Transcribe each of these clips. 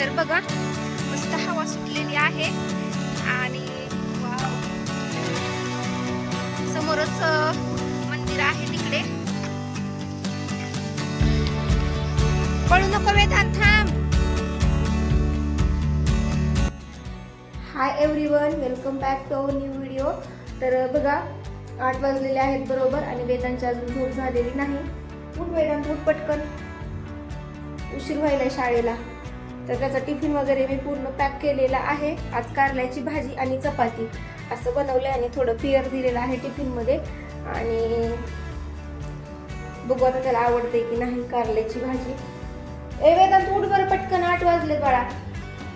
तर बघा मस्त हवा सुटलेली आहे. आणि समोरच मंदिर आहे तिकडे. पळू नको वेदांत थांब. Hi everyone welcome back to our new video तर बघा आठ वाजलेले आहेत बरोबर आणि वेदांची अजून झोप झालेली नाही. उठ वेदांत उठ पटकन. उशीर व्हायला शाळेला. तर त्याचा टिफिन वगैरे मी पूर्ण पॅक केलेला आहे. आज कारल्याची भाजी आणि चपाती असं बनवलं आणि थोडं पिअर दिलेलं आहे टिफिनमध्ये. आणि बघू आता त्याला आवडते की नाही कारल्याची भाजी. ए वेदांत उठ बरं पटकन आठ वाजले बाळा.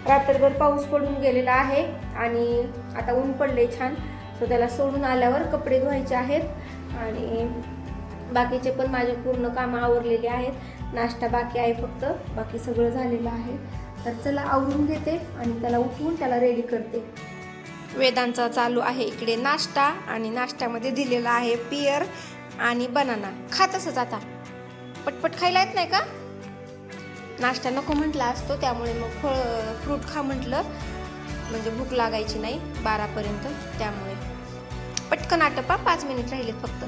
रात्रभर पाऊस पडून गेलेला आहे आणि आता ऊन पडले छान. सो त्याला सोडून आल्यावर कपडे धुवायचे आहेत. आणि बाकीचे पण माझे पूर्ण कामं आवरलेली आहेत. नाश्ता बाकी आहे फक्त. बाकी सगळं झालेलं आहे. तर चला आवरून घेते आणि त्याला उठवून त्याला रेडी करते. वेदांचा चालू आहे इकडे नाश्ता आणि नाश्त्यामध्ये दिलेला आहे पियर आणि बनाना खात असंच आता. पटपट खायला येत नाही का? नाश्ता नको म्हटला असतो त्यामुळे मग फळ फ्रूट खा म्हटलं. म्हणजे भूक लागायची नाही बारापर्यंत. त्यामुळे पटकन आटपा पाच मिनिट राहिले फक्त.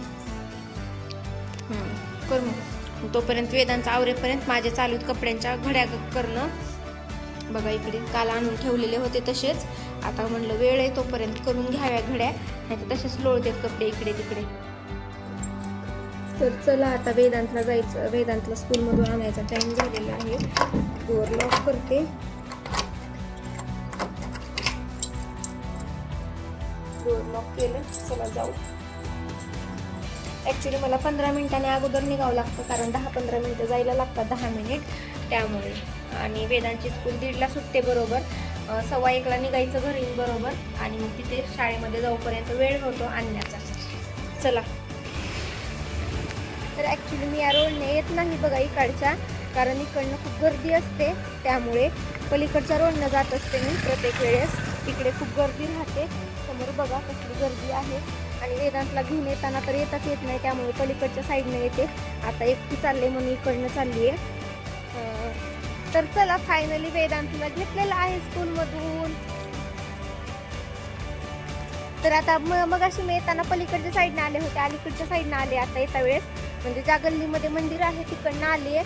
करू मग. तोपर्यंत वेदांचा आवरेपर्यंत माझे चालूत कपड्यांच्या घड्या करणं. बघा इकडे काल आणून ठेवलेले होते तसेच. आता म्हणलं वेळ आहे तोपर्यंत करून घ्याव्या घड्या. नाही तर तसेच लोळतात कपडे इकडे तिकडे. तर चला आता वेदांतला जायचं वेदांतला स्कूलमधून आणायचा टाईम झालेला आहे. डोअर लॉक करते. डोअर लॉक केलं चला जाऊ. ॲक्च्युली मला पंधरा मिनिटाने अगोदर निघावं लागतं कारण दहा पंधरा मिनिटं जायला लागतात दहा मिनिट त्यामुळे. आणि वेदांची स्कूल दीडला सुटते बरोबर. सव्वा एकला निघायचं घरी बरोबर. आणि मग तिथे शाळेमध्ये जाऊपर्यंत वेळ होतो आणण्याचा. चला. तर ॲक्च्युली मी या रोडने येत नाही बघा इकडच्या. कारण इकडनं खूप गर्दी असते. त्यामुळे पलीकडच्या रोडनं जात असते मी प्रत्येक वेळेस. इकडे खूप गर्दी राहते. समोर बघा कसली गर्दी आहे. आणि वेदांतला घेऊन येताना तर येताच येत नाही. त्यामुळे पलीकडच्या साईडनं येते. आता एकटी चालले म्हणून इकडनं चालली आहे. तर चला फायनली वेदांतला घेतलेलं आहे स्कूलमधून तर आता म मग अशी मी येताना पलीकडच्या साईडनं आले होते. अलीकडच्या साईडनं आले आता येता वेळेस. म्हणजे ज्या गल्लीमध्ये मंदिर आहे तिकडनं आली आहे.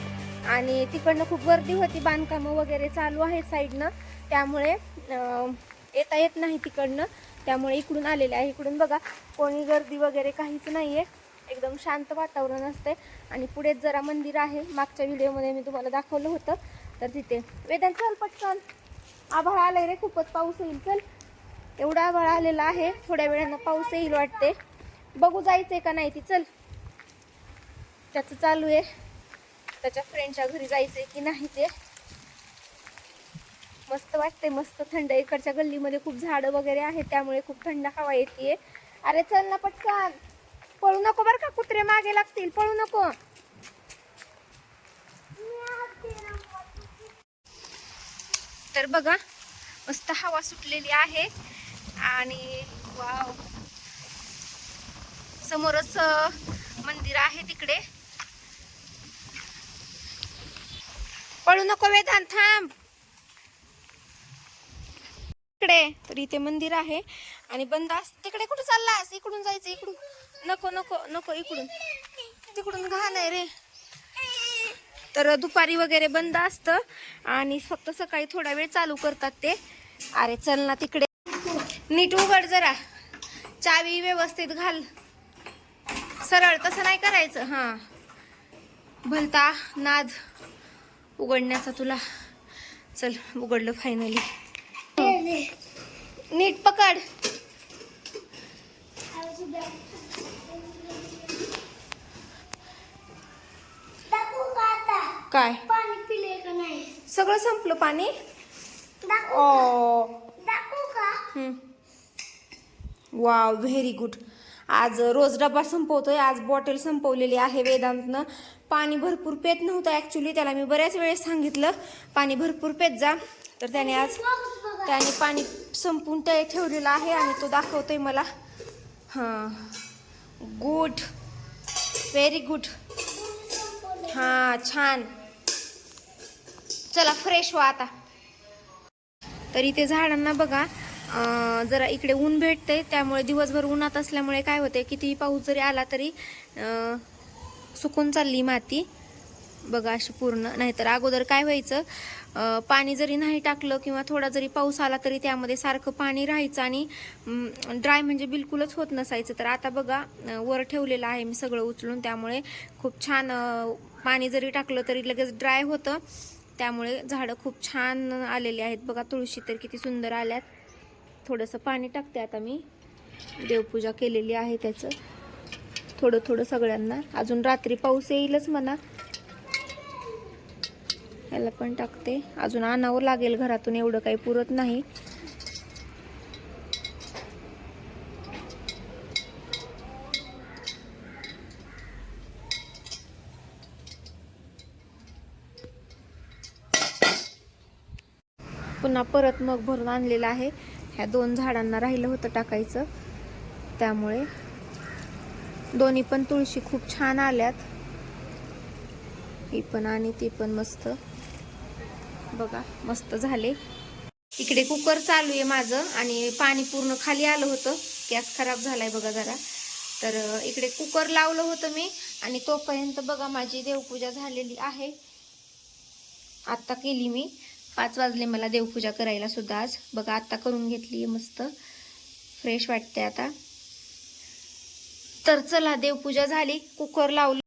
आणि तिकडनं खूप गर्दी होती बांधकामं वगैरे चालू आहेत साईडनं त्यामुळे येता येत नाही तिकडनं. त्यामुळे इकडून आलेले आहे. इकडून बघा कोणी गर्दी वगैरे काहीच नाही आहे एकदम शांत वातावरण असते आणि पुढेच जरा मंदिर आहे. मागच्या व्हिडिओमध्ये मी तुम्हाला दाखवलं होतं. तर तिथे वेदांत चल पटकन. आभाळ आलंय रे खूपच पाऊस येईल. चल. एवढा आभाळ आलेला आहे. थोड्या वेळानं पाऊस येईल वाटते. बघू जायचंय का नाही ती. चल. त्याचं चालू आहे. त्याच्या फ्रेंडच्या घरी जायचंय की नाही ते. मस्त वाटते मस्त थंड इकडच्या गल्लीमध्ये खूप झाडं वगैरे आहेत. त्यामुळे खूप थंड हवा येते अरे चल ना पटकन. पळू नको बरं का कुत्रे मागे लागतील पळू नको. तर बघा मस्त हवा सुटलेली आहे आणि वाव. समोरच मंदिर आहे तिकडे. पळू नको वेदांत थांब. इकडे तर इथे मंदिर आहे आणि बंद. अस तिकडे कुठं चाललास? इकडून जायचं इकडून. नको नको नको इकडून. तिकडून घाण आहे रे. तर दुपारी वगैरे बंद असतं आणि फक्त सकाळी थोडा वेळ चालू करतात ते. अरे चल ना तिकडे. नीट उघड जरा. चावी व्यवस्थित घाल. सरळ तसं नाही करायचं हां. भलता नाद उघडण्याचा तुला. चल उघडलं फायनली नीट पकड दाखवू का आता काय? पाणी पिले का नाही? सगळं संपलं पाणी? ओ. वाव व्हेरी गुड आज रोज डबा संपवतोय आज बॉटल संपवलेली आहे वेदांतनं. पाणी भरपूर पेत नव्हतं ॲक्च्युली त्याला मी बऱ्याच वेळेस सांगितलं. पाणी भरपूर पेत जा. तर त्याने आज त्याने पाणी संपून ते ठेवलेलं आहे आणि तो दाखवतोय मला. हां. गुड व्हेरी गुड हां छान. चला फ्रेश व्हा आता. तर इथे झाडांना बघा जरा इकडे ऊन भेटते त्यामुळे दिवसभर उन्हात असल्यामुळे काय होते कितीही पाऊस जरी आला तरी सुकून चालली माती. बघा अशी पूर्ण नाहीतर अगोदर काय व्हायचं पाणी जरी नाही टाकलं किंवा थोडा जरी पाऊस आला तरी त्यामध्ये सारखं पाणी राहायचं आणि ड्राय म्हणजे बिलकुलच होत नसायचं. तर आता बघा वर ठेवलेलं आहे मी सगळं उचलून त्यामुळे खूप छान पाणी जरी टाकलं तरी लगेच ड्राय होतं. त्यामुळे झाडं खूप छान आलेली आहेत. बघा तुळशी तर किती सुंदर आल्यात. थोडंसं पाणी टाकते आता मी. देवपूजा केलेली आहे त्याचं. थोडं थोडं सगळ्यांना. अजून रात्री पाऊस येईलच म्हणा. याला पण टाकते. अजून आणावं लागेल घरातून. एवढं काही पुरत नाही. पुन्हा परत मग भरून आणलेलं आहे. ह्या दोन झाडांना राहिलं होतं टाकायचं. त्यामुळे दोन्ही पण तुळशी खूप छान आल्यात. ही पण आणि ती पण मस्त. बघा मस्त झाले. इकडे कुकर चालू आहे माझं आणि पाणी पूर्ण खाली आलं होतं. गॅस खराब झालाय बघा जरा. तर इकडे कुकर लावलं होतं मी आणि तोपर्यंत बघा माझी देवपूजा झालेली आहे. आत्ता केली मी. पाच वाजले मला देवपूजा करायला सुद्धा आज. बघा आत्ता करून घेतली मस्त. फ्रेश वाटते आता. तर चला देवपूजा झाली. कुकर लावलं.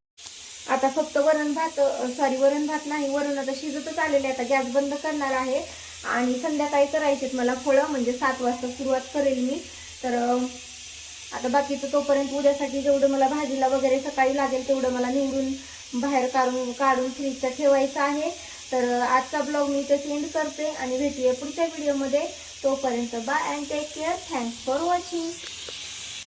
आता फक्त वरण भात सॉरी वरण भात नाही वरण आता शिजतच आलेले आता गॅस बंद करणार आहे. आणि संध्याकाळी करायचेत मला फळं म्हणजे सात वाजता सुरुवात करेल मी. तर आता बाकीचं तोपर्यंत उद्यासाठी जेवढं मला भाजीला वगैरे सकाळी लागेल तेवढं मला निवडून बाहेर काढून काढून फ्रीजच्या ठेवायचं आहे. तर आजचा ब्लॉग मी इथे सेंड करते आणि भेटूया पुढच्या व्हिडिओमध्ये तोपर्यंत bye and take care thanks for watching